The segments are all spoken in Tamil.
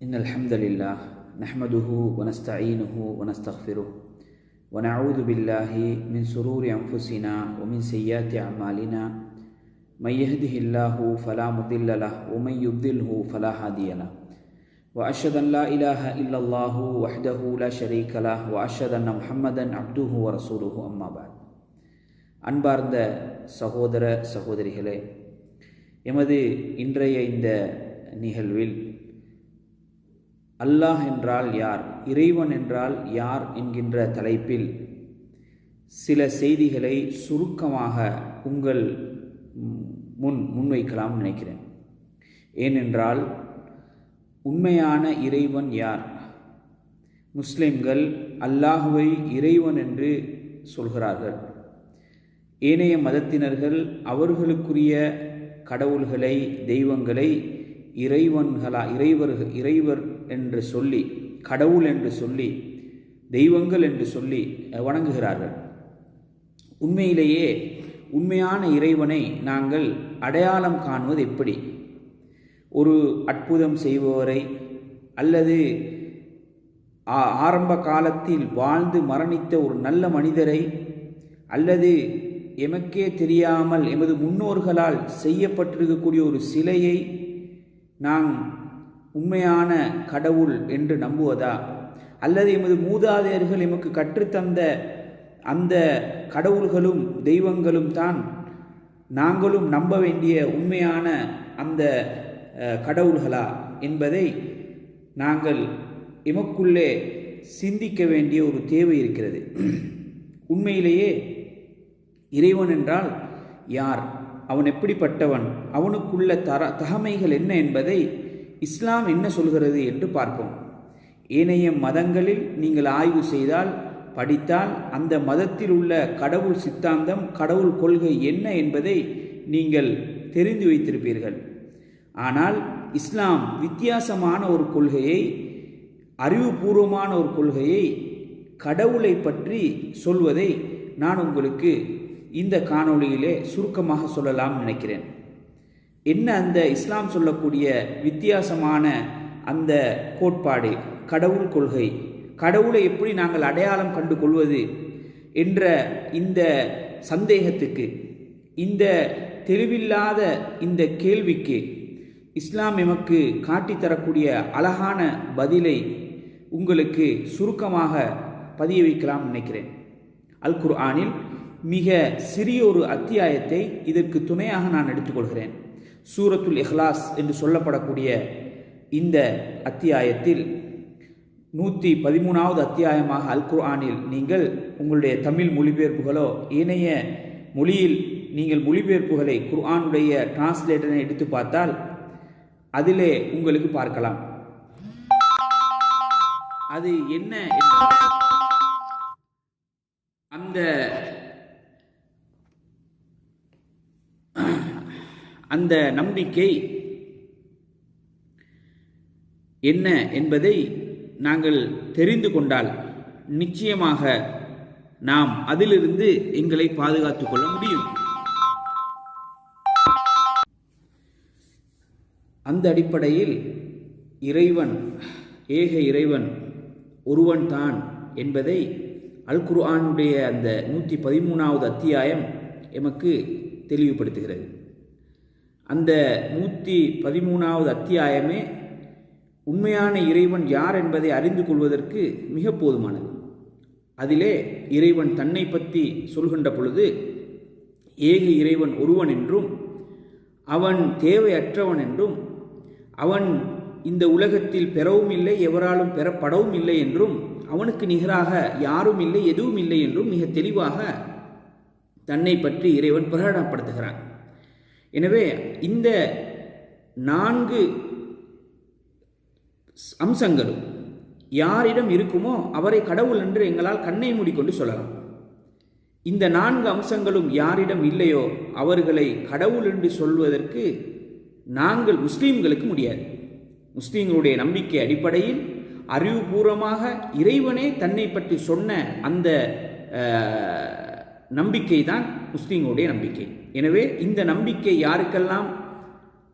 إن الحمد لله نحمده ونستعينه ونستغفره ونعوذ بالله من سرور أنفسنا ومن سيئات أعمالنا. من يهده الله فلا مضل له ومن يضله فلا هادي له. وأشهد أن لا إله إلا الله وحده لا شريك له وأشهد أن محمدا عبده ورسوله أما بعد. அன்பார்ந்த சகோதர சகோதரிகளே எமது இன்றைய இந்த நிகழ்வில் அல்லாஹ் என்றால் யார்? இறைவன் என்றால் யார்? என்கின்ற தலைப்பில் சில செய்திகளை சுருக்கமாக உங்கள் முன் முன்வைக்கலாம் நினைக்கிறேன். ஏனென்றால் உண்மையான இறைவன் யார்? முஸ்லிம்கள் அல்லாஹுவை இறைவன் என்று சொல்கிறார்கள். ஏனைய மதத்தினர்கள் அவர்களுக்குரிய கடவுள்களை தெய்வங்களை இறைவன்களா இறைவர் இறைவர் என்று சொல்லி கடவுள் என்று சொல்லி தெய்வங்கள் என்று சொல்லி வணங்குகிறார்கள். உண்மையிலேயே உண்மையான இறைவனை நாங்கள் அடையாளம் காணுவது எப்படி? ஒரு அற்புதம் செய்பவரை அல்லது ஆரம்ப காலத்தில் வாழ்ந்து மரணித்த ஒரு நல்ல மனிதரை அல்லது எமக்கே தெரியாமல் எமது முன்னோர்களால் செய்யப்பட்டிருக்கக்கூடிய ஒரு சிலையை நாம் உண்மையான கடவுள் என்று நம்புவதா? அல்லது எமது மூதாதையர்கள் எமக்கு கற்றுத்தந்த அந்த கடவுள்களும் தெய்வங்களும் தான் நாங்களும் நம்ப வேண்டிய உண்மையான அந்த கடவுள்களா? என்பதை நாங்கள் எமக்குள்ளே சிந்திக்க வேண்டிய ஒரு தேவை இருக்கிறது. உண்மையிலேயே இறைவன் என்றால் யார்? அவன் எப்படிப்பட்டவன்? அவனுக்குள்ள தர தகமைகள் என்ன என்பதை இஸ்லாம் என்ன சொல்கிறது என்று பார்ப்போம். ஏனைய மதங்களில் நீங்கள் ஆய்வு செய்தால் படித்தால் அந்த மதத்தில் உள்ள கடவுள் சித்தாந்தம் கடவுள் கொள்கை என்ன என்பதை நீங்கள் தெரிந்து வைத்திருப்பீர்கள். ஆனால் இஸ்லாம் வித்தியாசமான ஒரு கொள்கையை அறிவுபூர்வமான ஒரு கொள்கையை கடவுளை பற்றி சொல்வதை நான் உங்களுக்கு இந்த காணொளியிலே சுருக்கமாக சொல்லலாம் நினைக்கிறேன். என்ன அந்த இஸ்லாம் சொல்லக்கூடிய வித்தியாசமான அந்த கோட்பாடு? கடவுள் கொள்கை. கடவுளை எப்படி நாங்கள் அடையாளம் கண்டு கொள்வது என்ற இந்த சந்தேகத்துக்கு இந்த தெளிவில்லாத இந்த கேள்விக்கு இஸ்லாம் எமக்கு காட்டித்தரக்கூடிய அழகான பதிலை உங்களுக்கு சுருக்கமாக பதிய வைக்கலாம் நினைக்கிறேன். அல் குர்ஆனில் மிக சிறிய ஒரு அத்தியாயத்தை இதற்கு துணையாக நான் எடுத்துக்கொள்கிறேன். சூரத்துல் இஹ்லாஸ் என்று சொல்லப்படக்கூடிய இந்த அத்தியாயத்தில் நூற்றி பதிமூணாவது அத்தியாயமாக அல் குர்ஆனில் நீங்கள் உங்களுடைய தமிழ் மொழிபெயர்ப்புகளோ ஏனைய மொழியில் நீங்கள் மொழிபெயர்ப்புகளை குர்ஆனுடைய டிரான்ஸ்லேட்டரை எடுத்து பார்த்தால் அதிலே உங்களுக்கு பார்க்கலாம். அது என்ன அந்த அந்த நம்பிக்கை என்ன என்பதை நாங்கள் தெரிந்து கொண்டால் நிச்சயமாக நாம் அதிலிருந்து எங்களை பாதுகாத்துக் கொள்ள முடியும். அந்த அடிப்படையில் இறைவன் ஏக இறைவன் ஒருவன் தான் என்பதை அல் குர்ஆனுடைய அந்த நூற்றி பதிமூணாவது அத்தியாயம் எமக்கு தெளிவுபடுத்துகிறது. அந்த நூற்றி பதிமூணாவது அத்தியாயமே உண்மையான இறைவன் யார் என்பதை அறிந்து கொள்வதற்கு மிக போதுமானது. அதிலே இறைவன் தன்னை பற்றி சொல்கின்ற பொழுது ஏக இறைவன் ஒருவன் என்றும் அவன் தேவையற்றவன் என்றும் அவன் இந்த உலகத்தில் பெறவும் இல்லை எவராலும் பெறப்படவும் இல்லை என்றும் அவனுக்கு நிகராக யாரும் இல்லை எதுவும் இல்லை என்றும் மிக தெளிவாக தன்னை பற்றி இறைவன் பிரகடனப்படுத்துகிறான். எனவே இந்த நான்கு அம்சங்களும் யாரிடம் இருக்குமோ அவரை கடவுள் என்று எங்களால் கண்ணை மூடிக்கொண்டு சொல்லலாம். இந்த நான்கு அம்சங்களும் யாரிடம் இல்லையோ அவர்களை கடவுள் என்று சொல்வதற்கு நாங்கள் முஸ்லீம்களுக்கு முடியாது. முஸ்லீம்களுடைய நம்பிக்கை அடிப்படையில் அறிவுபூர்வமாக இறைவனே தன்னை பற்றி சொன்ன அந்த நம்பிக்கை தான் முஸ்லீம்களுடைய நம்பிக்கை. எனவே இந்த நம்பிக்கை யாருக்கெல்லாம்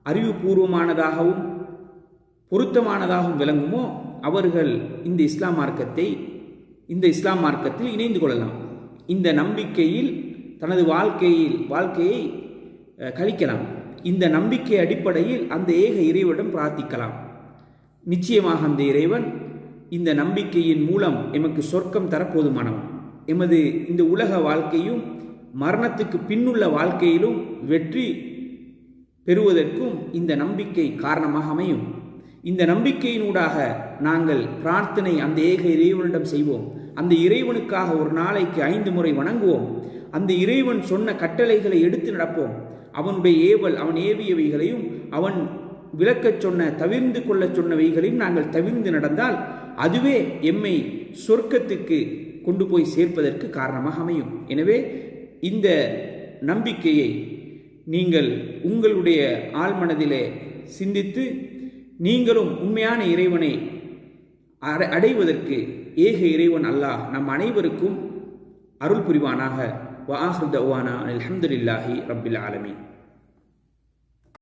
அறிவுபூர்வமானதாகவும் பொருத்தமானதாகவும் விளங்குமோ அவர்கள் இந்த இஸ்லாம் மார்க்கத்தை இந்த இஸ்லாம் மார்க்கத்தில் இணைந்து கொள்ளலாம். இந்த நம்பிக்கையில் தனது வாழ்க்கையில் வாழ்க்கையை கழிக்கலாம். இந்த நம்பிக்கை அடிப்படையில் அந்த ஏக இறைவனிடம் பிரார்த்திக்கலாம். நிச்சயமாக அந்த இறைவன் இந்த நம்பிக்கையின் மூலம் எமக்கு சொர்க்கம் தரப்போதுமானவன். எமது இந்த உலக வாழ்க்கையும் மரணத்துக்கு பின்னுள்ள வாழ்க்கையிலும் வெற்றி பெறுவதற்கும் இந்த நம்பிக்கை காரணமாக அமையும். இந்த நம்பிக்கையினூடாக நாங்கள் பிரார்த்தனை அந்த ஏக இறைவனிடம் செய்வோம். அந்த இறைவனுக்காக ஒரு நாளைக்கு ஐந்து முறை வணங்குவோம். அந்த இறைவன் சொன்ன கட்டளைகளை எடுத்து நடப்போம். அவனுடைய ஏவல் அவன் ஏவியவைகளையும் அவன் விளக்கச் சொன்ன தவிர்ந்து கொள்ளச் சொன்னவைகளையும் நாங்கள் தவிர்ந்து நடந்தால் அதுவே எம்மை சொர்க்கத்துக்கு கொண்டு போய் சேர்ப்பதற்கு காரணமாக அமையும். எனவே இந்த நம்பிக்கையை நீங்கள் உங்களுடைய ஆழ்மனதிலே சிந்தித்து நீங்களும் உண்மையான இறைவனை அடை- அடைவதற்கு ஏக இறைவன் அல்லாஹ் நம் அனைவருக்கும் அருள் புரிவானாக. வாஹு தவானா அல்ஹம்துலில்லாஹி ரப்பில் ஆலமீன்.